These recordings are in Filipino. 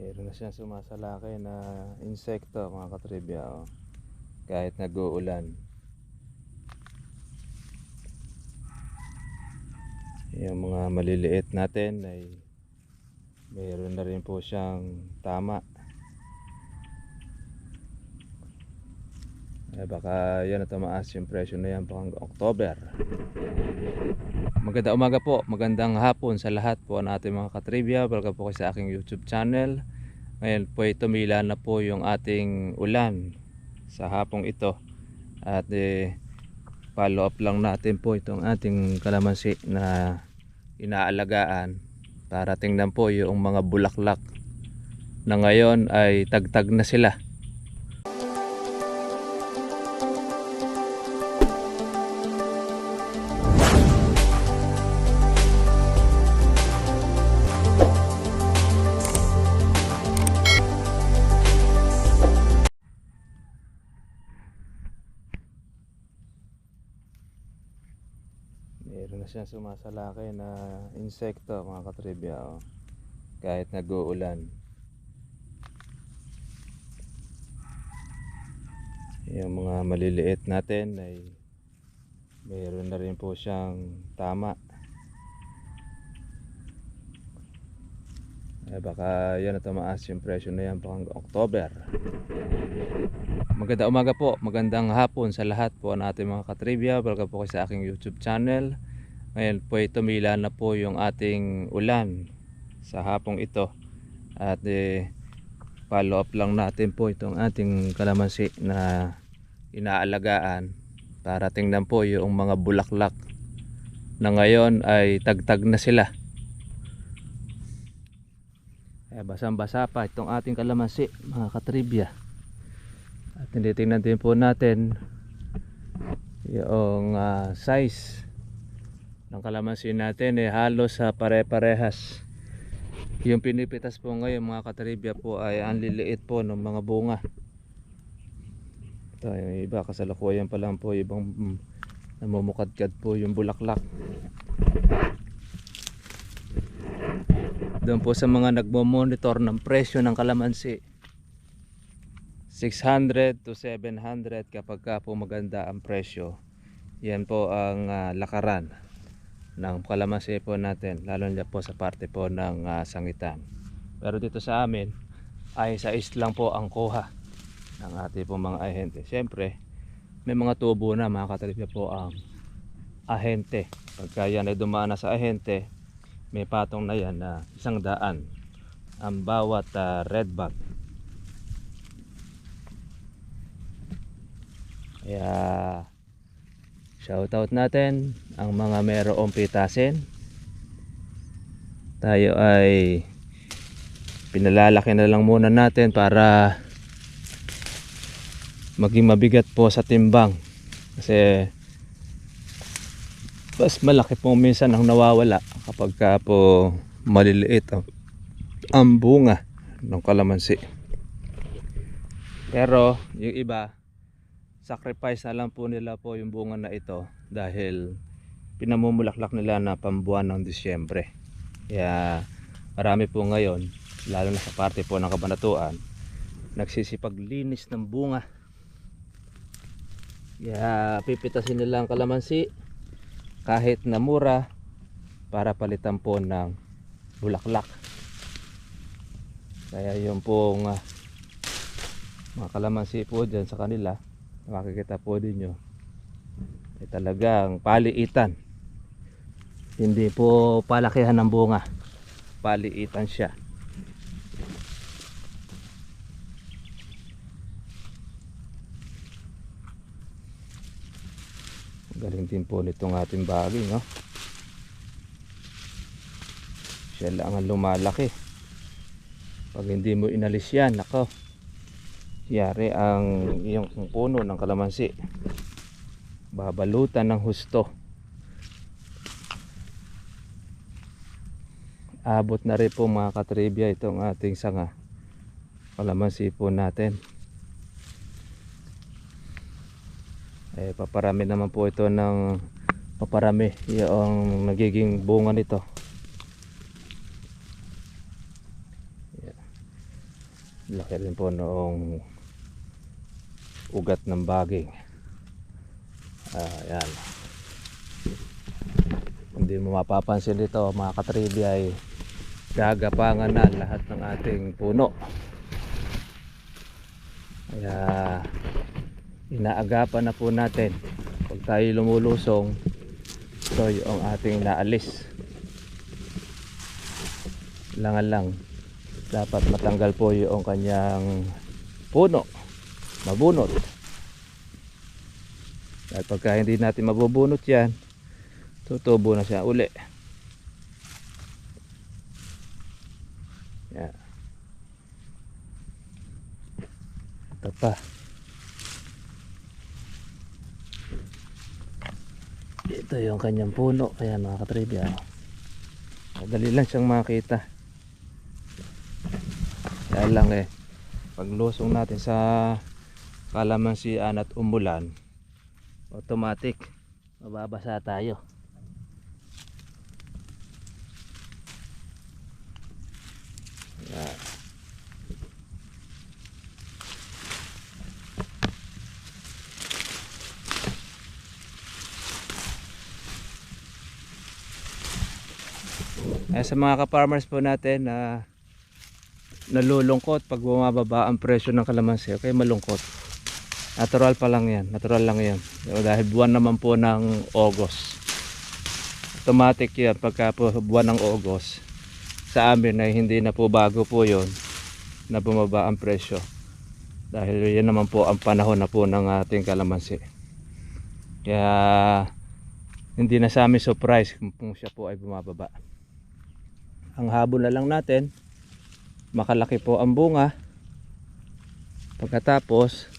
Meron na siyang sumasalakay na insekto mga katribya. Oh. Kahit nag-uulan. Yung mga maliliit natin ay meron na rin po siyang tama. Eh baka yan na tumaas yung presyo na yan pang October. Maganda umaga po, magandang hapon sa lahat po ng ating mga katribya. Welcome po kayo sa aking YouTube channel. Ngayon po ay tumila na po yung ating ulan sa hapong ito. At eh, follow up lang natin po itong ating kalamansi na inaalagaan para tingnan po yung mga bulaklak na ngayon ay tagtag na sila. Na siyang sumasalakay na insekto mga katribya. Oh. Kahit nag-uulan. Yung mga maliliit natin ay meron na rin po siyang tama. Eh baka yan na tumaas yung presyo na yan pang October. Maganda umaga po, magandang hapon sa lahat po ng ating mga katribya. Welcome po kayo sa aking YouTube channel. Ngayon po ay tumila na po yung ating ulan sa hapong ito. At eh, follow up lang natin po itong ating kalamansi na inaalagaan para tingnan po yung mga bulaklak na ngayon ay tagtag na sila. Eh, basang-basa pa itong ating kalamansi, mga katribya. At tinitingnan din po natin yung ah, size ng kalamansi natin eh halos sa pare-parehas. Yung pinipitas po ngayon mga katribya po ay ang liliit po ng mga bunga. Ito, yung iba kasalukuyan pa lang po ibang mm, namumukadkad po yung bulaklak. Doon po sa mga nagmo-monitor ng presyo ng kalamansi. 600 to 700 kapag ka po maganda ang presyo. Yan po ang ah, lakaran ng kalamansi po natin lalo na po sa parte po ng ah, sangitan. Pero dito sa amin ay sa is lang po ang kuha ng ating po mga ahente. Siyempre, may mga tubo na mga katalipya po ang ahente. Pagka yan ay dumaan na sa ahente, may patong na yan na isang daan ang bawat ah, red bag. Kaya shoutout natin ang mga merong pitasin. Tayo ay pinalalaki na lang muna natin para maging mabigat po sa timbang. Kasi mas malaki po minsan ang nawawala kapag ka po maliliit ang, ang bunga ng kalamansi. Pero yung iba sacrifice na lang po nila po yung bunga na ito dahil pinamumulaklak nila na pambuwan ng Disyembre. Kaya marami po ngayon, lalo na sa parte po ng kabanatuan, nagsisipaglinis ng bunga. Kaya pipitasin nila ang kalamansi kahit na mura para palitan po ng bulaklak. Kaya yung pong ah, mga kalamansi po dyan sa kanila makikita po din nyo ay talagang paliitan. Hindi po palakihan ng bunga paliitan siya. Galing din po nitong ating bagay no? Siya lang ang lumalaki. Pag hindi mo inalis yan nako yari ang iyong puno ng kalamansi. Babalutan ng husto. Abot na rin po mga katribya itong ating sanga. Kalamansi po natin. Eh paparami naman po ito ng paparami yung nagiging bunga nito. Laki rin po noong ugat ng baging. Ah, yan. Hindi mo mapapansin dito mga katribi ay gagapangan na lahat ng ating puno. Kaya inaagapan na po natin pag tayo lumulusong ito yung ating naalis langan lang dapat matanggal po yung kanyang puno mabunot. Dahil pagka hindi natin mabubunot yan tutubo na siya uli. Yan. Ito pa. Ito yung kanyang puno. Ayan mga katribya madali lang siyang makita. Kaya lang eh paglusong natin sa kalamansian at umulan automatic mababasa tayo Ayan. Eh, sa mga ka-farmers po natin na nalulungkot pag bumababa ang presyo ng kalamansi. Okay, malungkot. Natural pa lang yan. Natural lang yan. Dahil buwan naman po ng August. Automatic yan pagka po buwan ng August. Sa amin ay hindi na po bago po yon na bumaba ang presyo. Dahil yan naman po ang panahon na po ng ating kalamansi. Kaya hindi na sa amin surprise kung siya po ay bumababa. Ang habol na lang natin, makalaki po ang bunga. Pagkatapos,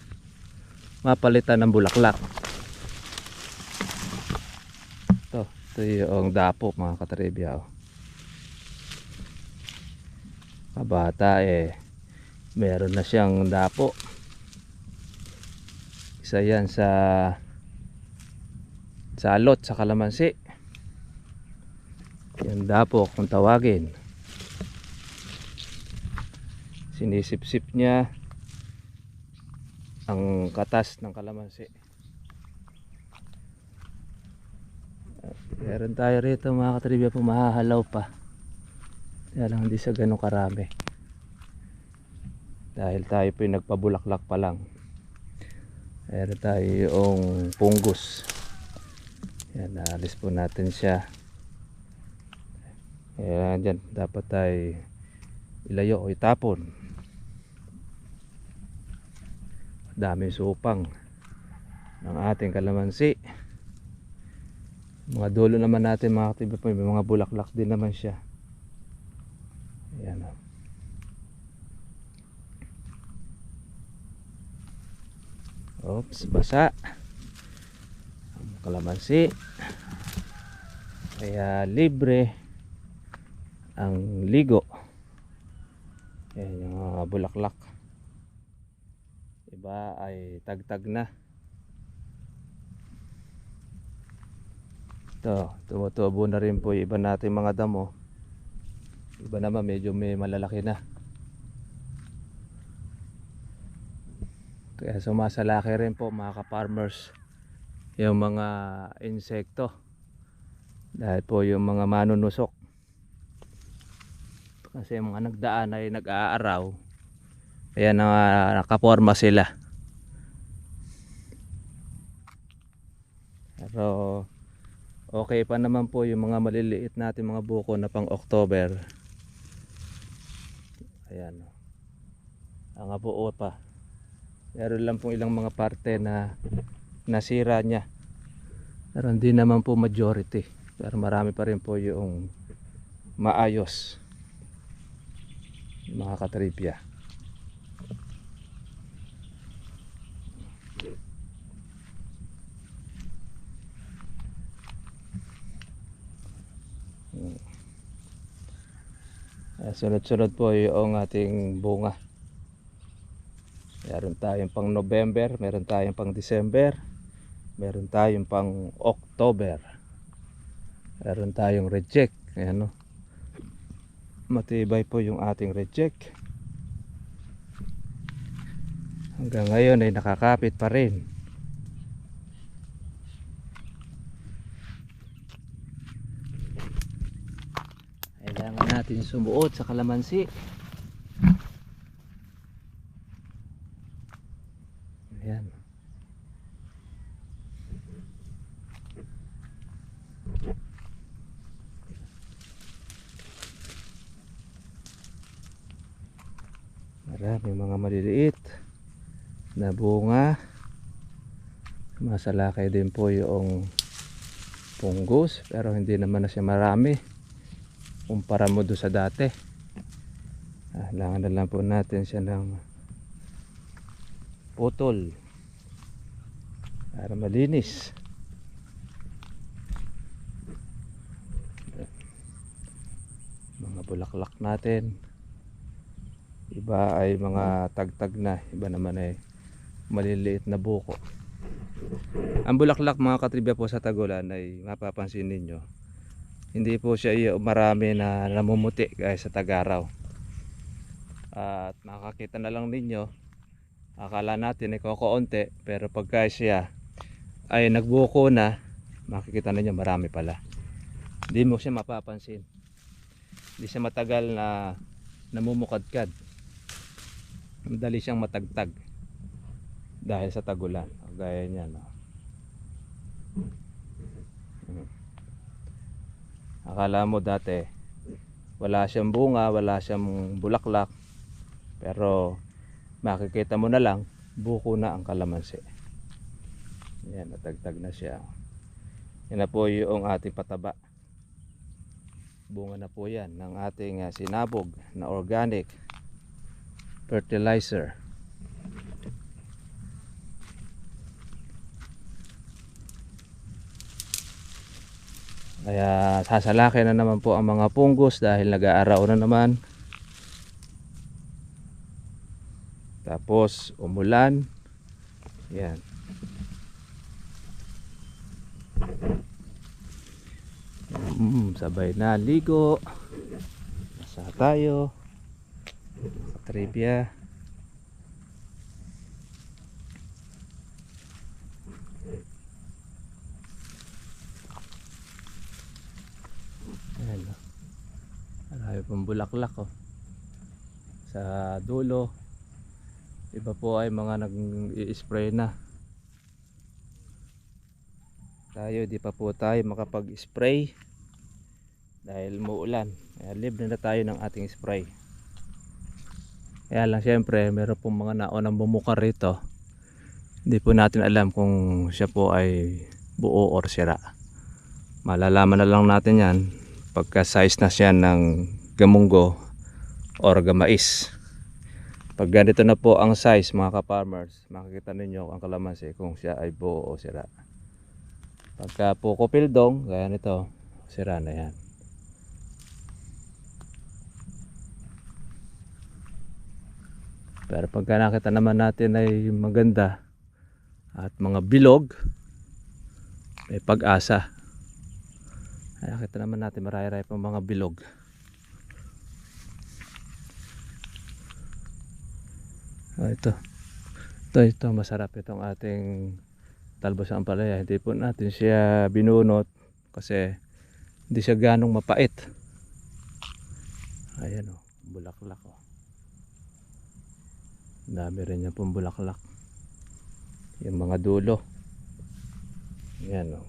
mapalitan ng bulaklak. Ito, ito yung dapo mga katribya. Oh. Kabata eh, meron na siyang dapo. Isa yan sa salot sa kalamansi. Yan dapo kung tawagin. Sinisip-sip niya ang katas ng kalamansi. At Meron tayo rito mga katribya po pa. Kaya lang hindi sa ganun karami. Dahil tayo po yung nagpabulaklak pa lang. Meron tayo yung punggus. Yan, naalis po natin siya. Kaya dyan, dapat tayo ilayo o itapon. Daming supang ng ating kalamansi. Mga dulo naman natin mga katiba may mga bulaklak din naman siya. Ayan o. Oops, basa. Kalamansi. Kaya libre ang ligo. Ayan yung mga bulaklak. Iba ay tagtag na. Ito, tumutubo na rin po yung iba natin mga damo. Iba naman medyo may malalaki na. Kaya sumasalaki rin po mga ka-farmers yung mga insekto. Dahil po yung mga manunusok. Kasi yung mga nagdaan ay nag-aaraw. Kaya na, nakaporma sila. Pero okay pa naman po yung mga maliliit natin mga buko na pang October. Ayan. Ang buo pa. Meron lang pong ilang mga parte na nasira niya. Pero hindi naman po majority. Pero marami pa rin po yung maayos. Mga katripya. Hmm. Ah, Sunod-sunod po yung ating bunga. Meron tayong pang November, meron tayong pang December, meron tayong pang October. Meron tayong reject. Ayan o. Matibay po yung ating reject. Hanggang ngayon ay nakakapit pa rin. Kailangan natin sumuot sa kalamansi. Ayan. Marami mga maliliit na bunga. Masalakay din po yung punggos pero hindi naman na siya marami kumpara mo doon sa dati. Ah, Kailangan na lang po natin siya ng putol para malinis. Mga bulaklak natin. Iba ay mga tagtag na, iba naman ay maliliit na buko. Ang bulaklak mga katribya po sa tagulan ay mapapansin ninyo. Hindi po siya marami na namumuti gaya sa tagaraw. At makakita na lang ninyo, akala natin ay kokoonte pero pagka siya ay nagbuko na, makikita ninyo marami pala. Hindi mo siya mapapansin. Hindi siya matagal na namumukadkad. Madali siyang matagtag dahil sa tagulan. Gaya niya. No? Mm. Akala mo dati wala siyang bunga, wala siyang bulaklak. Pero makikita mo na lang buko na ang kalamansi. Yan, natagtag na siya. Yan na po yung ating pataba. Bunga na po yan ng ating ah, sinabog na organic fertilizer. Kaya sasalaki na naman po ang mga punggos dahil nag-aaraw na naman. Tapos umulan. Yan. Mm, sabay na ligo. Nasa tayo. Trivia. Ayan o. Marami pong bulaklak o. Sa dulo. Iba po ay mga nag-i-spray na. Tayo di pa po tayo makapag-spray. Dahil muulan. Kaya libre na tayo ng ating spray. Kaya lang syempre meron pong mga naunang bumukar rito. Hindi po natin alam kung siya po ay buo or sira. Malalaman na lang natin yan pagka size na siya ng gamunggo or gamais. Pag ganito na po ang size mga ka-farmers, makikita ninyo ang kalamansi kung siya ay buo o sira. Pagka po kupildong, gaya nito, sira na yan. Pero pagka nakita naman natin ay maganda at mga bilog, may pag-asa. Nakita naman natin marami-rami pang mga bilog. Ah, ito. Ito, ito. Masarap itong ating talbos ang palaya. Hindi po natin siya binunot kasi hindi siya ganong mapait. Ayan o. Bulaklak o. Dami rin niya pong bulaklak. Yung mga dulo. Ayan o.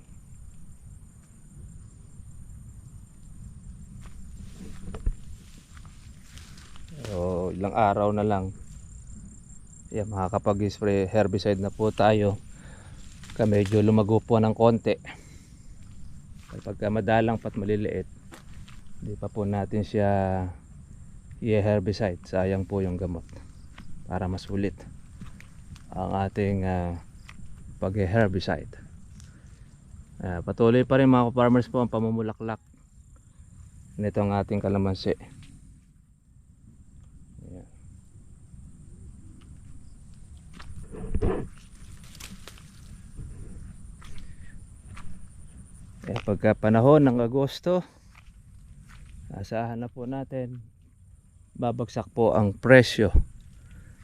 O, ilang araw na lang. Yan, makakapag-spray herbicide na po tayo. Ka medyo lumago po ng konti. Pagka madalang pat maliliit, hindi pa po natin siya i-herbicide. Sayang po yung gamot para masulit ang ating ah, pag-herbicide. Ah, patuloy pa rin mga farmers po ang pamumulaklak nitong ating kalamansi. Ayan. Kaya pagka panahon ng Agosto, asahan na po natin babagsak po ang presyo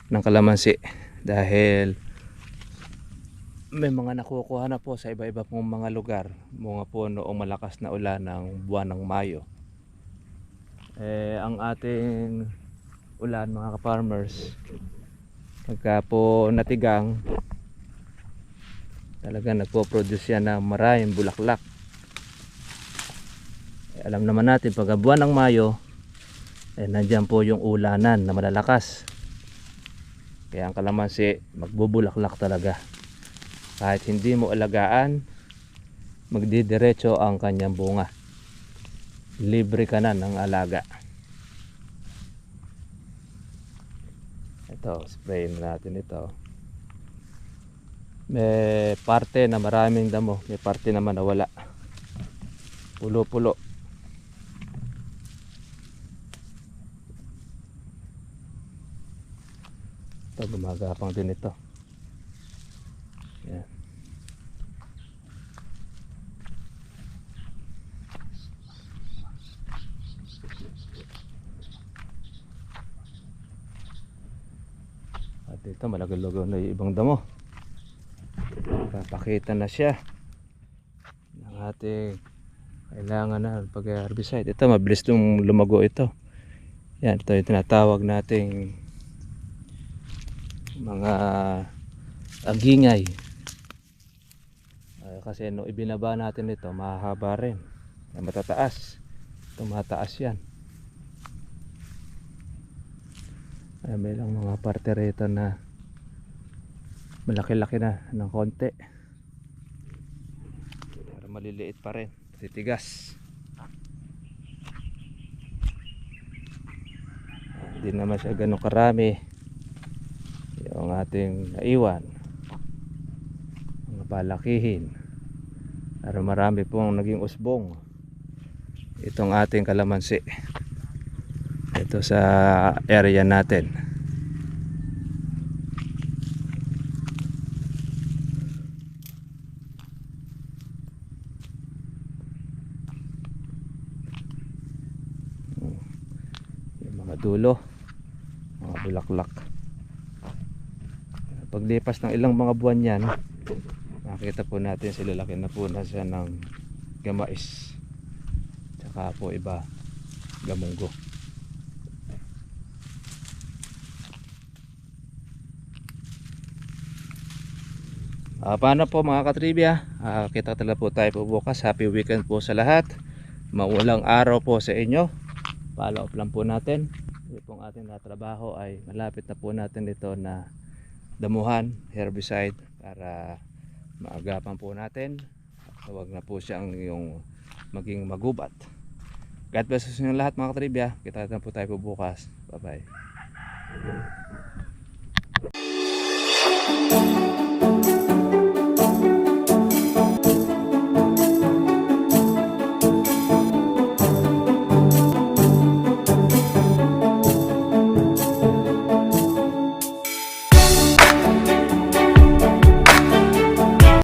ng kalamansi. Dahil may mga nakukuha na po sa iba-iba pong mga lugar. Mga po noong malakas na ulan ng buwan ng Mayo. Eh ang ating ulan mga ka-farmers pagka po natigang talaga nagpo-produce yan ng maraming bulaklak. eh, alam naman natin pagka buwan ng Mayo eh nandyan po yung ulanan na malalakas. Kaya ang kalamansi magbubulaklak talaga. Kahit hindi mo alagaan magdidiretso ang kanyang bunga. Libre ka na ng alaga. Ito spray na natin ito. May parte na maraming damo may parte naman na wala. Pulo pulo ito gumagapang din ito yan At dito malagalugaw na yung ibang damo. Papakita na siya ng ating kailangan na pag herbicide. Ito mabilis nung lumago ito. Yan, ito yung tinatawag nating mga agingay. Ah, kasi no ibinaba natin ito, mahaba rin. Matataas. Tumataas yan. Ay, may lang mga parte rito na malaki-laki na ng konti. Pero maliliit pa rin. Titigas. Hindi naman siya ganun karami. Yung ating naiwan. Palakihin. Pero marami pong naging usbong. Itong ating kalamansi ito sa area natin yung mga dulo mga bulaklak paglipas ng ilang mga buwan yan makita po natin sila laki na po na siya ng gamais tsaka po iba gamunggo Ah, paano po mga katribya? Ah, kita talaga po tayo po bukas. Happy weekend po sa lahat. Maulang araw po sa inyo. Follow up lang po natin. Ito pong ating natrabaho ay malapit na po natin ito na damuhan, herbicide para maagapan po natin. At Huwag na po siyang yung maging magubat. God bless inyo lahat mga katribya. Kita na po tayo po bukas. Bye bye.